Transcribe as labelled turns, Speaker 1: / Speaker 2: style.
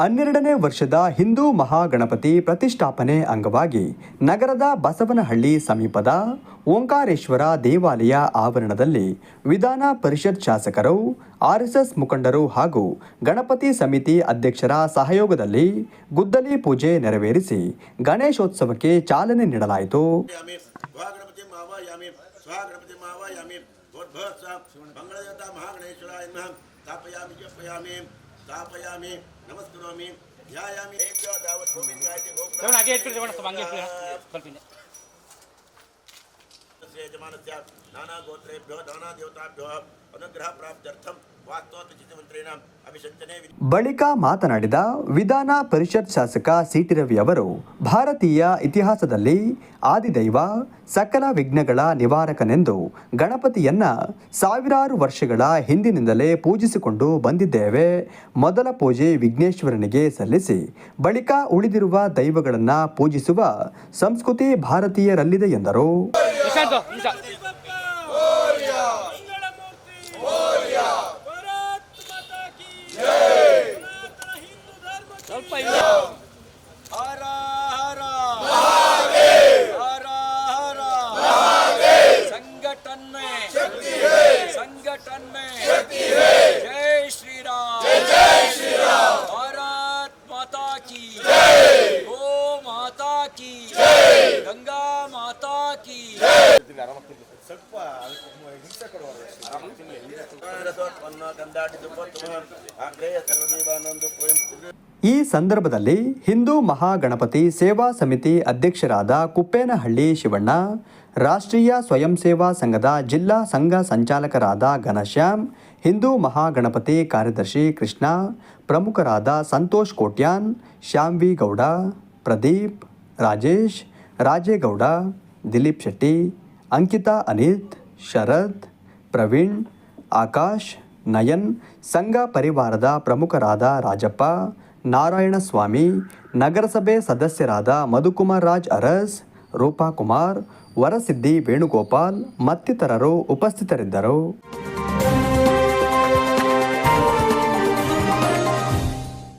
Speaker 1: ಹನ್ನೆರಡನೇ ವರ್ಷದ ಹಿಂದೂ ಮಹಾಗಣಪತಿ ಪ್ರತಿಷ್ಠಾಪನೆ ಅಂಗವಾಗಿ ನಗರದ ಬಸವನಹಳ್ಳಿ ಸಮೀಪದ ಓಂಕಾರೇಶ್ವರ ದೇವಾಲಯ ಆವರಣದಲ್ಲಿ ವಿಧಾನ ಪರಿಷತ್ ಶಾಸಕರು ಆರ್ಎಸ್ಎಸ್ ಮುಖಂಡರು ಹಾಗೂ ಗಣಪತಿ ಸಮಿತಿ ಅಧ್ಯಕ್ಷರ ಸಹಯೋಗದಲ್ಲಿ ಗುದ್ದಲಿ ಪೂಜೆ ನೆರವೇರಿಸಿ ಗಣೇಶೋತ್ಸವಕ್ಕೆ ಚಾಲನೆ ನೀಡಲಾಯಿತು.
Speaker 2: यामि स्वागणपति मावायामि स्वागणपति मावायामि भोर्भस्व मंगलदेवता ನಾನಾ ಗೋತ್ರೇಭ್ಯೋ, ನಾನಾ ದೇವತಾಭ್ಯೋ, ಅನುಗ್ರಹ ಪ್ರಾಪ್ತ್ಯರ್ಥಂ
Speaker 1: ಬಳಿಕ ಮಾತನಾಡಿದ ವಿಧಾನ ಪರಿಷತ್ ಶಾಸಕ ಸಿಟಿ ರವಿ ಅವರು, ಭಾರತೀಯ ಇತಿಹಾಸದಲ್ಲಿ ಆದಿದೈವ ಸಕಲ ವಿಘ್ನಗಳ ನಿವಾರಕನೆಂದು ಗಣಪತಿಯನ್ನ ಸಾವಿರಾರು ವರ್ಷಗಳ ಹಿಂದಿನಿಂದಲೇ ಪೂಜಿಸಿಕೊಂಡು ಬಂದಿದ್ದೇವೆ. ಮೊದಲ ಪೂಜೆ ವಿಘ್ನೇಶ್ವರನಿಗೆ ಸಲ್ಲಿಸಿ, ಬಳಿಕ ಉಳಿದಿರುವ ದೈವಗಳನ್ನು ಪೂಜಿಸುವ ಸಂಸ್ಕೃತಿ ಭಾರತೀಯರಲ್ಲಿದೆ ಎಂದರು.
Speaker 3: ನಿಶಾಂತ್ ನಿಮಿಷ ಸ್ವಲ್ಪ ಇಲ್ಲ
Speaker 4: ಹರ ಹರ ಹರ ಹರ ಸಂಘಟನೆ ಸಂಘಟನೆ ಜೈ ಶ್ರೀರಾಮ್ ಜೈ ಶ್ರೀರಾಮ್ ಭಾರತ್ ಮಾತಾ ಕಿ ಗೋ ಮಾತಾ ಕಿ ಗಂಗಾ ಮಾತಾ ಕಿ
Speaker 1: ಈ ಸಂದರ್ಭದಲ್ಲಿ ಹಿಂದೂ ಮಹಾಗಣಪತಿ ಸೇವಾ ಸಮಿತಿ ಅಧ್ಯಕ್ಷರಾದ ಕುಪ್ಪೇನಹಳ್ಳಿ ಶಿವಣ್ಣ, ರಾಷ್ಟ್ರೀಯ ಸ್ವಯಂ ಸೇವಾ ಸಂಘದ ಜಿಲ್ಲಾ ಸಂಘ ಸಂಚಾಲಕರಾದ ಘನಶ್ಯಾಮ್, ಹಿಂದೂ ಮಹಾಗಣಪತಿ ಕಾರ್ಯದರ್ಶಿ ಕೃಷ್ಣ, ಪ್ರಮುಖರಾದ ಸಂತೋಷ್ ಕೋಟ್ಯಾನ್, ಶ್ಯಾಮ್ವಿ ಗೌಡ, ಪ್ರದೀಪ್, ರಾಜೇಶ್, ರಾಜೇಗೌಡ, ದಿಲೀಪ್ ಶೆಟ್ಟಿ ಅಂಕಿತಾ ಅನಿತ್ ಶರತ್, ಪ್ರವೀಣ್, ಆಕಾಶ್, ನಯನ್, ಸಂಘ ಪರಿವಾರದ ಪ್ರಮುಖರಾದ ರಾಜಪ್ಪ, ನಾರಾಯಣಸ್ವಾಮಿ, ನಗರಸಭೆ ಸದಸ್ಯರಾದ ಮಧುಕುಮಾರ್ ರಾಜ್ ಅರಸ್, ರೂಪಾ ಕುಮಾರ್ ವರಸಿದ್ದಿ ವೇಣುಗೋಪಾಲ್ ಮತ್ತಿತರರು ಉಪಸ್ಥಿತರಿದ್ದರು.